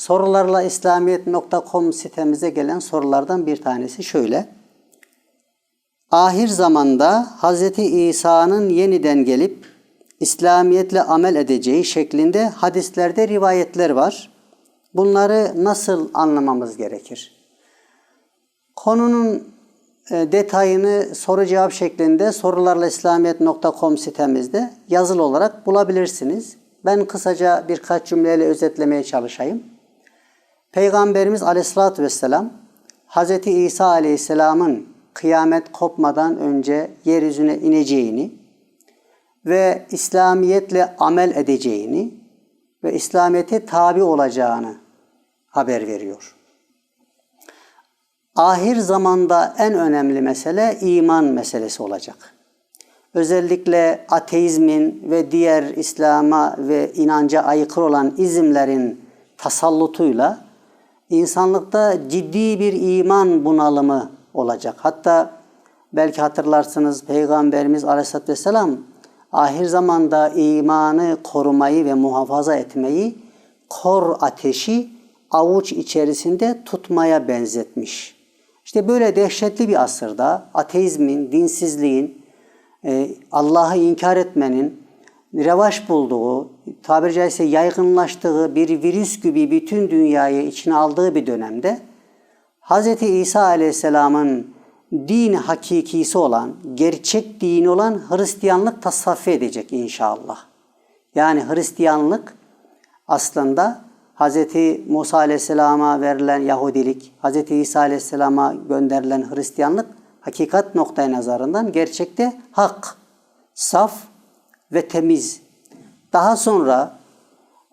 Sorularla İslamiyet.com sitemize gelen sorulardan bir tanesi şöyle. Ahir zamanda Hz. İsa'nın yeniden gelip İslamiyetle amel edeceği şeklinde hadislerde rivayetler var. Bunları nasıl anlamamız gerekir? Konunun e, detayını soru cevap şeklinde sorularla İslamiyet.com sitemizde yazılı olarak bulabilirsiniz. Ben kısaca birkaç cümleyle özetlemeye çalışayım. Peygamberimiz Aleyhisselatü Vesselam Hz. İsa Aleyhisselam'ın kıyamet kopmadan önce yeryüzüne ineceğini ve İslamiyetle amel edeceğini ve İslamiyete tabi olacağını haber veriyor. Ahir zamanda en önemli mesele iman meselesi olacak. Özellikle ateizmin ve diğer İslam'a ve inanca aykırı olan izimlerin tasallutuyla insanlıkta ciddi bir iman bunalımı olacak. Hatta belki hatırlarsınız Peygamberimiz Aleyhisselatü Vesselam ahir zamanda imanı korumayı ve muhafaza etmeyi kor ateşi avuç içerisinde tutmaya benzetmiş. İşte böyle dehşetli bir asırda ateizmin, dinsizliğin, e, Allah'ı inkar etmenin revaş bulduğu, tabiri caizse yaygınlaştığı bir virüs gibi bütün dünyayı içine aldığı bir dönemde Hz. İsa Aleyhisselam'ın din hakikisi olan, gerçek din olan Hristiyanlık tasaffi edecek inşallah. Yani Hristiyanlık aslında Hz. Musa Aleyhisselam'a verilen Yahudilik, Hz. İsa Aleyhisselam'a gönderilen Hristiyanlık hakikat noktaya nazarından gerçekte hak, saf ve temiz. Daha sonra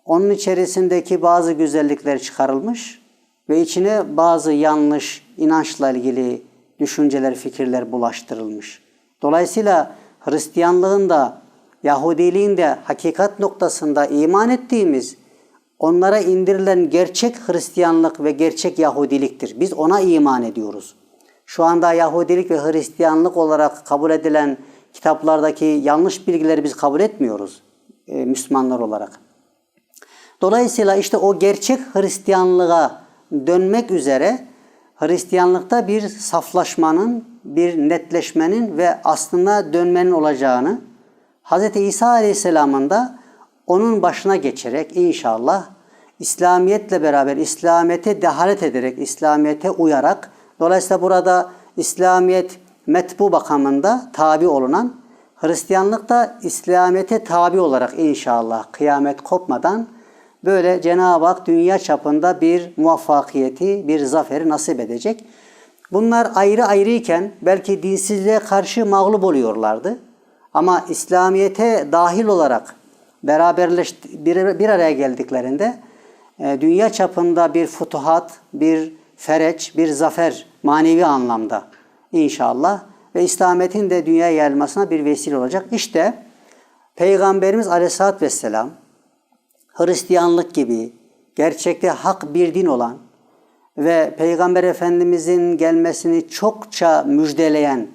onun içerisindeki bazı güzellikler çıkarılmış ve içine bazı yanlış inançla ilgili düşünceler, fikirler bulaştırılmış. Dolayısıyla Hristiyanlığın da Yahudiliğin de hakikat noktasında iman ettiğimiz onlara indirilen gerçek Hristiyanlık ve gerçek Yahudiliktir. Biz ona iman ediyoruz. Şu anda Yahudilik ve Hristiyanlık olarak kabul edilen kitaplardaki yanlış bilgileri biz kabul etmiyoruz e, Müslümanlar olarak. Dolayısıyla işte o gerçek Hristiyanlığa dönmek üzere Hristiyanlıkta bir saflaşmanın, bir netleşmenin ve aslında dönmenin olacağını Hz. İsa Aleyhisselam'ın da onun başına geçerek inşallah İslamiyetle beraber İslamiyete dehalet ederek, İslamiyete uyarak dolayısıyla burada İslamiyet metbu bakımında tabi olunan Hristiyanlık da İslamiyete tabi olarak inşallah kıyamet kopmadan böyle Cenab-ı Hak dünya çapında bir muvaffakiyeti, bir zaferi nasip edecek. Bunlar ayrı ayrıyken belki dinsizliğe karşı mağlup oluyorlardı. Ama İslamiyete dahil olarak beraberleş bir, bir araya geldiklerinde e, dünya çapında bir futuhat, bir fereç, bir zafer manevi anlamda inşallah ve İslamiyet'in de dünya yayılmasına bir vesile olacak. İşte Peygamberimiz Aleyhisselatü Vesselam Hristiyanlık gibi gerçekte hak bir din olan ve Peygamber Efendimizin gelmesini çokça müjdeleyen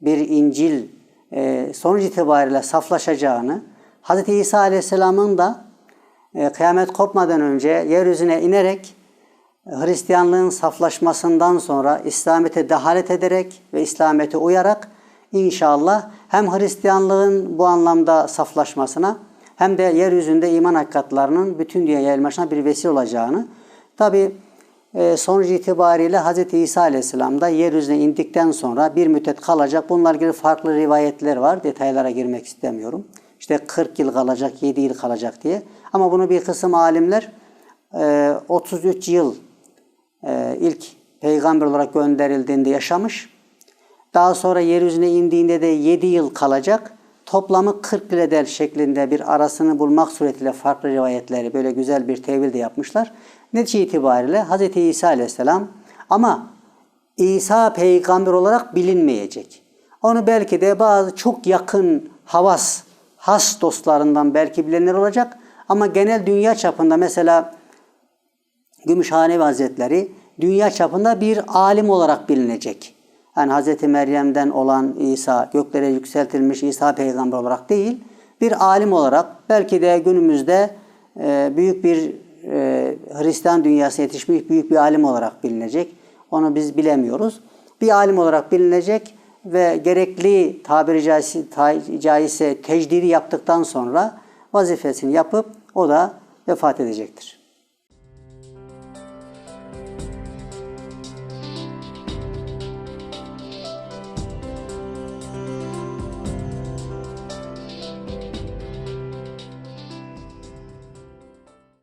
bir İncil e, sonuç itibariyle saflaşacağını, Hz. İsa Aleyhisselam'ın da e, kıyamet kopmadan önce yeryüzüne inerek Hristiyanlığın saflaşmasından sonra İslamiyet'e dehalet ederek ve İslamiyet'e uyarak inşallah hem Hristiyanlığın bu anlamda saflaşmasına hem de yeryüzünde iman hakikatlarının bütün dünya yayılmasına bir vesile olacağını tabi e, sonuç itibariyle Hz. İsa Aleyhisselam da yeryüzüne indikten sonra bir müddet kalacak. Bunlar ilgili farklı rivayetler var. Detaylara girmek istemiyorum. İşte 40 yıl kalacak, 7 yıl kalacak diye. Ama bunu bir kısım alimler 33 e, yıl e, ilk peygamber olarak gönderildiğinde yaşamış. Daha sonra yeryüzüne indiğinde de 7 yıl kalacak. Toplamı 40 yıl eder şeklinde bir arasını bulmak suretiyle farklı rivayetleri böyle güzel bir tevil de yapmışlar. Netice itibariyle Hz. İsa Aleyhisselam ama İsa peygamber olarak bilinmeyecek. Onu belki de bazı çok yakın havas, has dostlarından belki bilenler olacak. Ama genel dünya çapında mesela Gümüşhanevi Hazretleri dünya çapında bir alim olarak bilinecek. Yani Hz. Meryem'den olan İsa, göklere yükseltilmiş İsa peygamber olarak değil, bir alim olarak belki de günümüzde e, büyük bir e, Hristiyan dünyasına yetişmiş büyük bir alim olarak bilinecek. Onu biz bilemiyoruz. Bir alim olarak bilinecek ve gerekli tabiri caizse, caizse tecdidi yaptıktan sonra vazifesini yapıp o da vefat edecektir.